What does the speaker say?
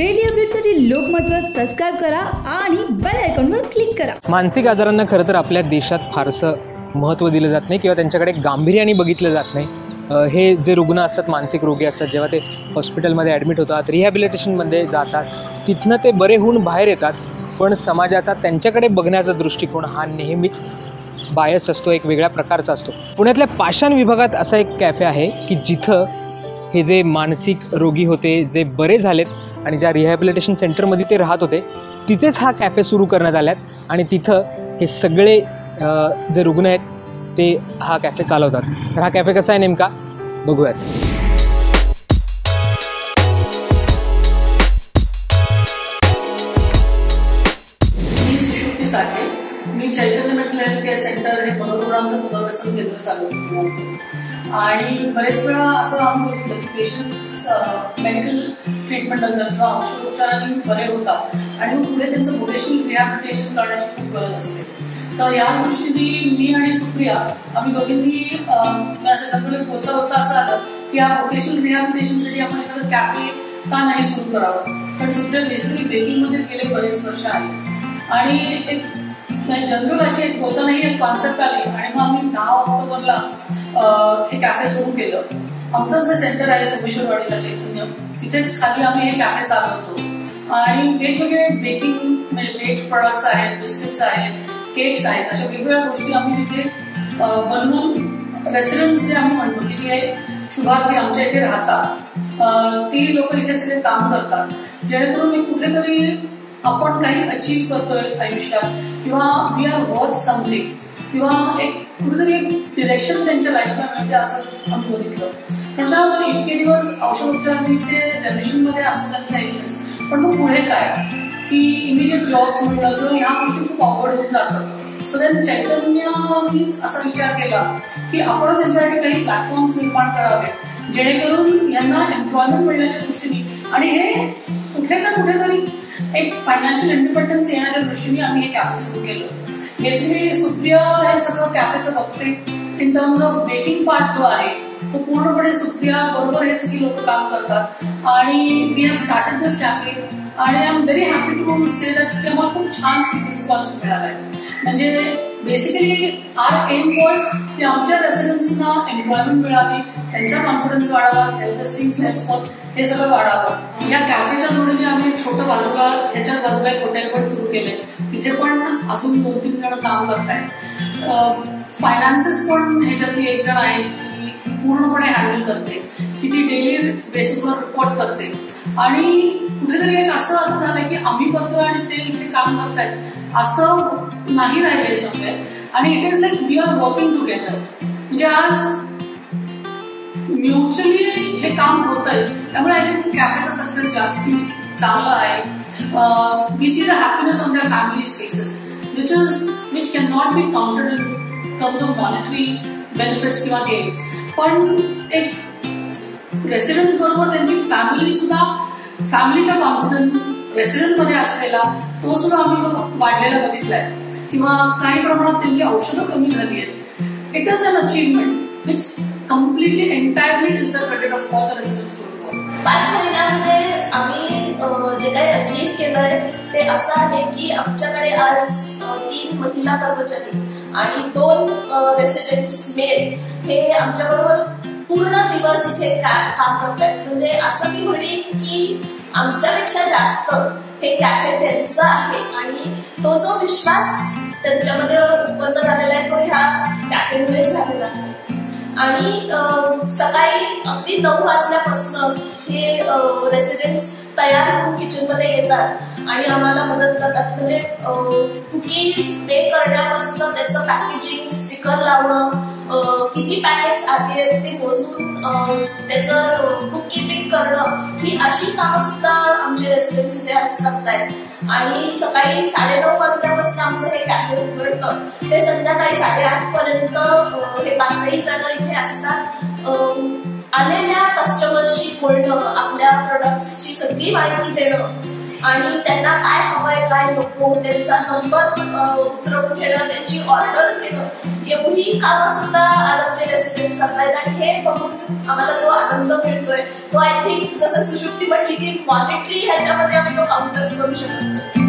Daily अपडेटसाठी लोकमतवर subscribe करा आणि बेल आयकॉनवर क्लिक करा. मानसिक आजारांना खरं तर आपल्या देशात फारसं महत्त्व दिलं जात नाही किंवा त्यांच्याकडे गांभीर्याने बघितलं जात नाही. अ, हे जे रुग्ण असतात मानसिक रोगी असतात जेव्हा ते हॉस्पिटलमध्ये ॲडमिट होतात रिहॅबिलिटेशनमध्ये जातात तिथनं ते बरे होऊन बाहेर येतात. पण समाजाचा त्यांच्याकडे बघण्याचा दृष्टिकोन हा नेहमीच बायस असतो एक वेगळ्या प्रकारचा असतो. पुण्यातल्या पाषाण विभागात असा एक कॅफे आहे की जिथं हे जे मानसिक रोगी होते जे बरे झालेत आणि ज्या रिहॅबिलिटेशन सेंटरमध्ये ते राहत होते तिथेच हा कॅफे सुरू करण्यात आल्यात. आणि तिथं हे सगळे जे रुग्ण आहेत ते हा कॅफे चालवतात. तर हा कॅफे कसा आहे नेमका? बघूयात. मी चैतन्य मेंटल केअर सेंटर हे मनोरुग्णांचं पुनर्वसन केंद्र चालू आणि बरेच वेळा असं आम्ही बघितलं की पेशंट मेडिकल ट्रीटमेंट नंतर किंवा औषधोपचाराने बरे होतात. आणि मग पुढे त्यांचं रोटेशन रिहॅबिलिटेशन करण्याची खूप गरज असते. तर या दृष्टीने मी आणि सुप्रिया आम्ही दोघींनी त्याच्याकडे बोलता बोलता असं आलं की या व्होकेशनल रिहॅबिलिटेशनसाठी आपण एखादं कॅफे का नाही सुरू करावं? पण सुप्रिया बेसिकली बेकिंगमध्ये गेले बरेच वर्ष आहे आणि एक जनरल अशी एक बोलता नाही एक कॉन्सेप्ट आली. आणि मग आम्ही दहा ऑक्टोबरला हे कॅफे सुरू केलं. आमचं जे सेंटर आहे सोमेश्वरवाडीला चैतन्य. तिथेच खाली आम्ही हे कॅफे चालवतो. आणि वेगवेगळे बेकिंग म्हणजे बेक प्रोडक्ट्स आहेत बिस्किट्स आहेत केक्स आहेत अशा वेगवेगळ्या गोष्टी आम्ही तिथे बनवून रेसिडेंट्स जे आम्ही म्हणतो की जे शुभार्थी आमच्या इथे राहतात ती लोक इथे सगळे काम करतात. जेणेकरून मी कुठेतरी आपण काही अचीव करतोय आयुष्यात किंवा वी आर वर्थ समथिंग किंवा एक कुठेतरी एक डिरेक्शन त्यांच्या लाईफला मिळते असं आम्ही बघितलं. पण मला इतके दिवस औषधोपचार ते रेमिशनमध्ये असतात ऐकलंच. पण मग पुढे काय? की इमिजिएट जॉब मिळणं किंवा ह्या गोष्टी खूप अवघड होऊन जातं. सो देन चैतन्यनीच असा विचार केला की आपणच यांच्यासाठी काही प्लॅटफॉर्म्स निर्माण करावे जेणेकरून यांना एम्प्लॉयमेंट मिळण्याच्या दृष्टीने आणि हे कुठे ना कुठेतरी एक फायनान्शियल इंडिपेंडन्स येण्याच्या दृष्टीने आम्ही हे कॅफे सुरू केलं. बेसिकली सुप्रिया हे सगळं कॅफेचं बघते. In terms of baking part जो आहे तो पूर्णपणे सुप्रिया बरोबर हे सगळी लोक काम करतात. आणि we have started this cafe आणि I am very happy to say that की आम्हाला खूप छान रिस्पॉन्स मिळालाय. म्हणजे बेसिकली आर एम वॉज की आमच्या रेसिडेंट्सना एम्प्लॉयमेंट मिळावी त्यांचा कॉन्फिडन्स वाढावा सेल्फ एस्टीम सेल्फ हे सगळं वाढावं. या कॅफेच्या जोडीने आम्ही छोटं बाजूला ह्याच्याच बाजूला एक हॉटेल पण सुरू केले तिथे पण अजून दोन तीन जण काम करतायत. फायनान्सेस पण ह्याच्यातली एक जण आहे जी पूर्णपणे हँडल करते. की ती डेली बेसिसवर रिपोर्ट करते. आणि कुठेतरी एक असं अर्थ झालं की आम्ही करतोय आणि ते इथे काम करतायत. असं नाही राहिले सगळे. आणि it is like we are working together म्हणजे आज म्युच्युअली हे काम होत आहे त्यामुळे आय थिंक कॅफेचा सक्सेस जास्ती चांगला आहे. We see the happiness on the family spaces which is which can not be counted in terms of monetary benefits किंवा गेम्स पण एक रेसिडेंट बरोबर त्यांची फॅमिली सुद्धा फॅमिलीचा कॉन्फिडन्स रेसिडेंटमध्ये असलेला तो सुद्धा आम्ही वाढलेला बघितलाय. किंवा काही प्रमाणात त्यांची औषधं कमी झाली आहेत. It is an achievement which completely entirely is the credit of all the residents पाच महिन्यामध्ये आम्ही जे काही अचीव्ह केलंय ते असं आहे की आमच्याकडे आज तीन महिला कर्मचारी आणि दोन रेसिडेंट्स मेल हे आमच्याबरोबर पूर्ण दिवस इथे काम करतायत. म्हणजे असं मी म्हणी की आमच्यापेक्षा जास्त हे कॅफे त्यांचं आहे. आणि तो जो विश्वास त्यांच्यामध्ये उत्पन्न झालेला आहे तो ह्या कॅफेमुळे झालेला आहे. आणि सकाळी अगदी नऊ वाजल्यापासून हे रेसिडेंट्स तयार होऊन किचनमध्ये येतात. आणि आम्हाला मदत करतात. म्हणजे कुकीज बेक करण्यापासून त्याचं पॅकेजिंग स्टिकर लावणं किती पॅकेट्स आली आहेत ते मोजून त्याचं बुक करणं ही अशी कामं सुद्धा आमचे रेसिडेंट्स इथे असतात आणि सकाळी साडेनऊ वाजल्यापासून आमचं हे कॅफे उघडतं. ते संध्याकाळी साडेआठ पर्यंत हे पाचही जण इथे असतात. आलेल्या कस्टमर्सशी बोलणं आपल्या प्रोडक्ट्सची सगळी माहिती देणं. आणि त्यांना काय हवंय काय नको त्यांचा नंबर उतरवून घेणं त्यांची ऑर्डर घेणं. एवढी कामं सुद्धा आमचे रेसिडेंट करतायत आणि हे बघून आम्हाला जो आनंद मिळतोय तो आय थिंक जसं सुशुक्ती म्हटली की मॉनिटरी ह्याच्यामध्ये आम्ही तो काउंटर्स करू शकतो